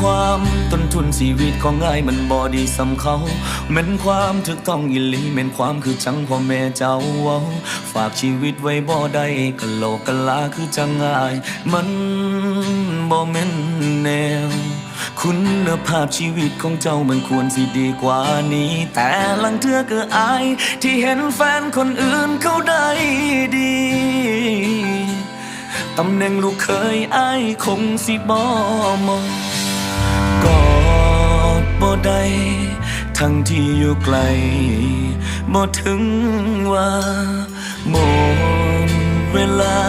ความต้นทุนชีวิตของง่ายมันบอดีสำเขาแม่นความถึกต้องอิลีแม่นความคือจังพ่อแม่เจ้าเว้า ฝากชีวิตไว้บ่ได้กะโหลกกะลาคือจังง่าย มันบ่แม่นแนว คุณภาพชีวิตของเจ้ามันควรสิดีกว่านี้ แต่ลังเทือก็อาย ที่เห็นแฟนคนอื่นเขาได้ดีตำแหน่งลูกเคยอายคงสิบ่มอง ดบ่ได้ทั้งที่อยู่ไกลบ่ถึงว่าหมดเวลา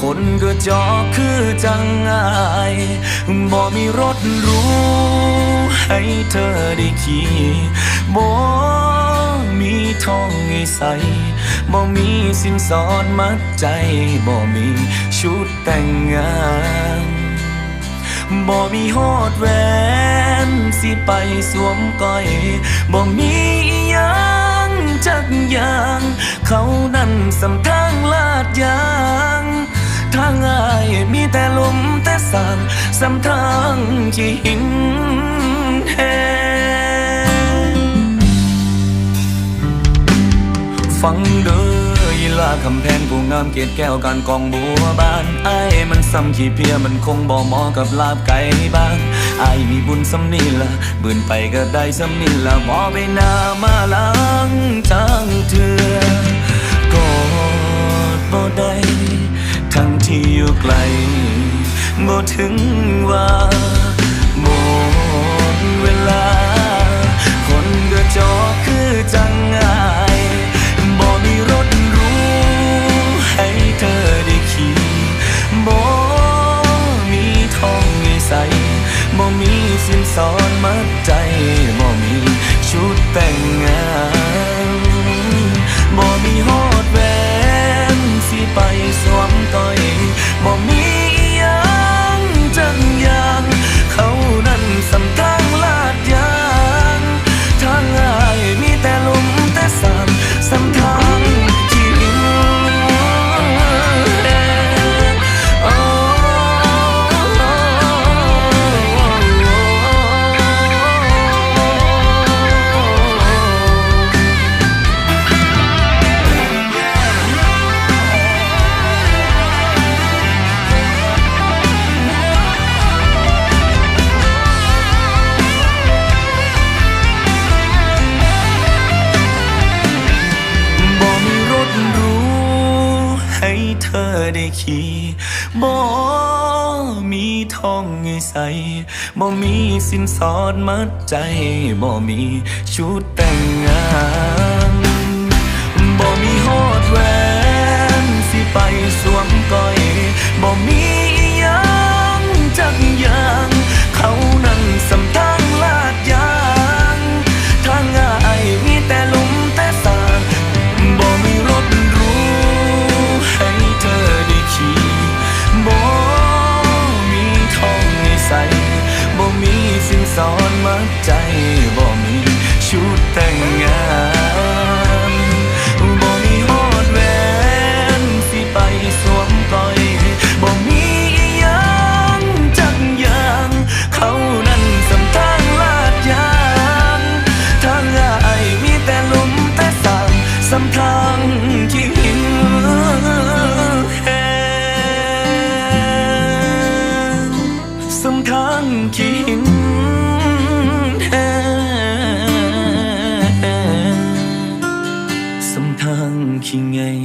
คนก็จอกคือจังอายบ่มีรถรู้ ให้เธอได้ขี่บ่มีทองให้ใส่บ่มีสินสอดมัดใจบ่มีชุดแต่งงานบ่มีฮอดแหวน สิไปสวมก้อยบ่มีอิหยังจักอย่าง เขานั่นสำทางลาดยางทางอายมีแต่ลมแต่สางสำทางที่หินแหงฟังเด้อ ลาคำแพงผู้งามเกตแก้วการกองบัวบานไอ้มันซ้ำขี้เพียมันคงบ่เหมาะกับลาบไก่บ้านไอ้มีบุญสำนีละบืนไปก็ได้สำนีละบ่ไปนามาหลังจังเถื่อกอดบ่ได้ทั้งที่อยู่ไกลบ่ถึงว่า สินสอนมัดใจบ่มีชุดแต่งงาน เธอได้ขี่บ่มีทองให้ใส่บ่มีสินสอดมัดใจบ่มีชุดแต่งงาน สอนมัดใจ than khi ngày